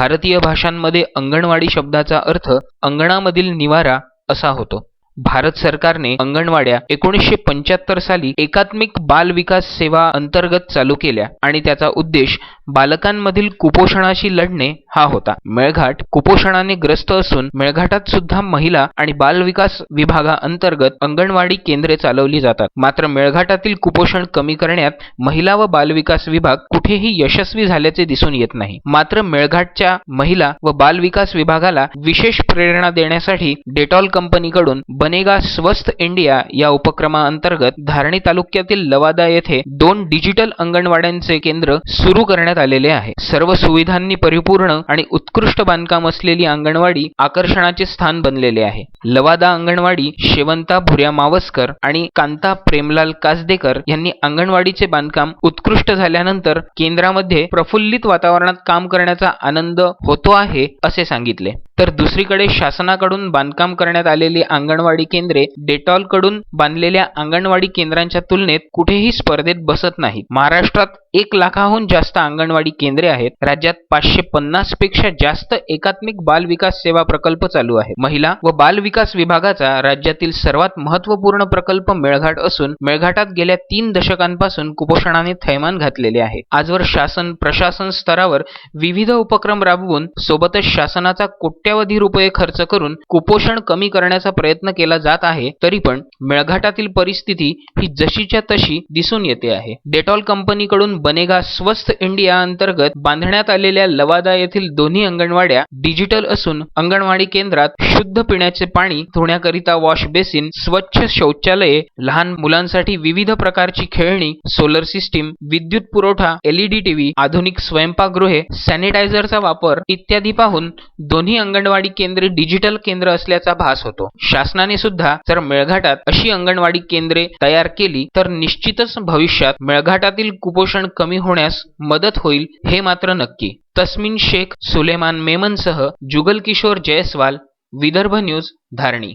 भारतीय भाषांमध्ये अंगणवाडी शब्दाचा अर्थ अंगणामधील निवारा असा होतो. भारत सरकारने अंगणवाड्या एकोणीसशे पंच्याहत्तर साली एकात्मिक बाल विकास सेवा अंतर्गत चालू केल्या आणि त्याचा उद्देश बालकांमधील कुपोषणाशी लढणे हा होता. मेळघाट कुपोषणाने ग्रस्त असून मेळघाटात सुद्धा महिला आणि बाल विकास विभागाअंतर्गत अंगणवाडी केंद्रे चालवली जातात. मात्र मेळघाटातील कुपोषण कमी करण्यात महिला व बालविकास विभाग कुठेही यशस्वी झाल्याचे दिसून येत नाही. मात्र मेळघाटच्या महिला व बालविकास विभागाला विशेष प्रेरणा देण्यासाठी डेटॉल कंपनीकडून बनेगा स्वस्थ इंडिया या उपक्रमाअंतर्गत धारणी तालुक्यातील लवादा येथे दोन डिजिटल अंगणवाड्यांचे केंद्र सुरू करण्यात आलेले आहे. सर्व सुविधांनी परिपूर्ण आणि उत्कृष्ट बांधकाम असलेली अंगणवाडी आकर्षणाचे स्थान बनलेले आहे. लवादा अंगणवाडी शेवंता भुर्या मावसकर आणि कांता प्रेमलाल कासदेकर यांनी अंगणवाडीचे बांधकाम उत्कृष्ट झाल्यानंतर केंद्रामध्ये प्रफुल्लित वातावरणात काम करण्याचा आनंद होतो आहे असे सांगितले. तर दुसरीकडे शासनाकडून बांधकाम करण्यात आलेली अंगणवाडी केंद्रे डेटॉलकडून बांधलेल्या अंगणवाडी केंद्रांच्या तुलनेत कुठेही स्पर्धेत बसत नाहीत. महाराष्ट्रात एक लाखाहून जास्त अंगणवाडी केंद्रे आहेत. राज्यात पाचशे पन्नासपेक्षा जास्त एकात्मिक बाल विकास सेवा प्रकल्प चालू आहे महिला व बाल विकास विभागाचा राज्यातील सर्वात महत्त्वपूर्ण प्रकल्प मेळघाट असून मेळघाटात गेल्या तीन दशकांपासून कुपोषणाने थैमान घातलेले आहे. आजवर शासन प्रशासन स्तरावर विविध उपक्रम राबवून सोबतच शासनाचा कोट्यावधी रुपये खर्च करून कुपोषण कमी करण्याचा प्रयत्न केला जात आहे. तरी पण मेळघाटातील परिस्थिती ही जशीच्या तशी दिसून येते आहे. डेटॉल कंपनीकडून बनेगा स्वस्थ इंडिया अंतर्गत बांधण्यात आलेल्या लवादा येथील दोन्ही अंगणवाड्या डिजिटल असून अंगणवाडी केंद्रात शुद्ध पिण्याचे पाणी धुण्याकरिता वॉश बेसिन स्वच्छ शौचालये लहान मुलांसाठी विविध प्रकारची खेळणी सोलर सिस्टीम विद्युत पुरवठा एलईडी टीव्ही आधुनिक स्वयंपाकगृहे सॅनिटायझरचा वापर इत्यादी पाहून दोन्ही अंगणवाडी केंद्रे डिजिटल केंद्र असल्याचा भास होतो. शासनाने सुद्धा जर मेळघाटात अशी अंगणवाडी केंद्रे तयार केली तर निश्चितच भविष्यात मेळघाटातील कुपोषण कमी होण्यास मदत होईल हे मात्र नक्की. तस्मिन शेख सुलेमान मेमनसह जुगल किशोर जयस्वाल विदर्भ न्यूज धारणी.